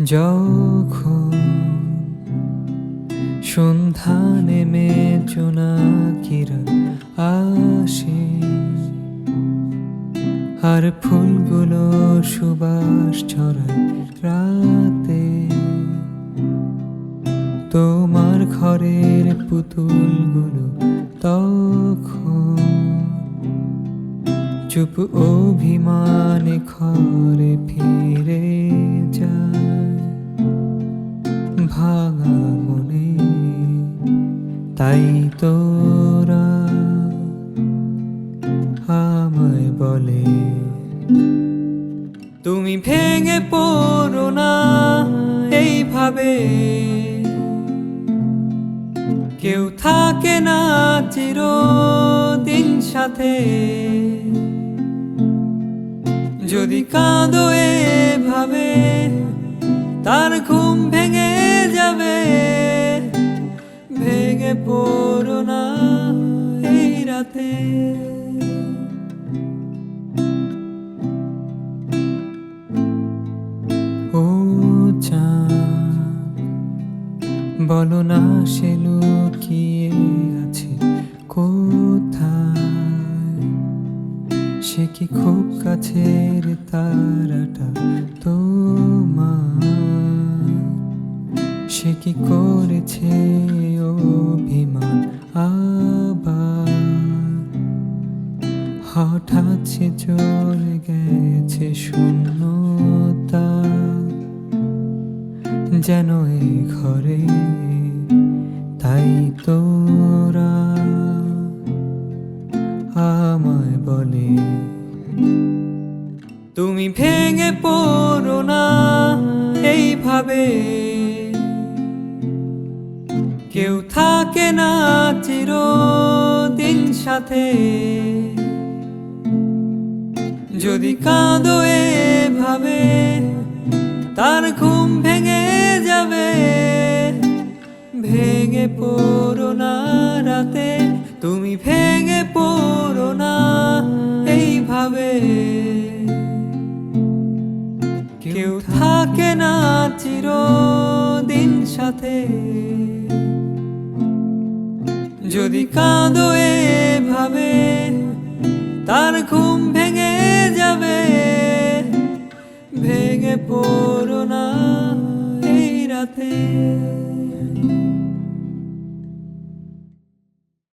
যখন সন্ধ্যা নেমে জোনাকিরা আসে, আর ফুলগুলো সুবাস ছড়ায় রাতে। তোমার ঘরের পুতুলগুলো তখন চুপ অভিমানে ঘরে ভাঙা মনে, তাই তোরা আমায় বলে। তুমি ভেঙে পড়ো না এইভাবে। কেউ থাকে না চিরদিন সাথে। যদি কাঁদো এভাবে, তার ঘুম ভেঙে পড়ো না এই রাতে। ও চাঁদ, বলো না সে লুকিয়ে আছে কোথায়? সে কি খুব কাছের তারাটা তোমার? সে কি করেছে অভিমান? আবার হঠাৎ সে চলে গেছে শূন্যতা। যেন এ ঘরে তাই তোরা। আমায় বলে, তুমি ভেঙে পড়ো না, এইভাবে কেউ থাকে না চিরদিন সাথে। যদি কাঁদো এভাবে, তার ঘুম ভেঙে যাবে। ভেঙে পড়ো না রাতে, তুমি ভেঙে পড়ো না এইভাবে। কেউ থাকে না চিরদিন সাথে। যদি কাঁদো এভাবে তার ঘুম ভেঙে যাবে। ভেঙে পড়ো না এই রাতে।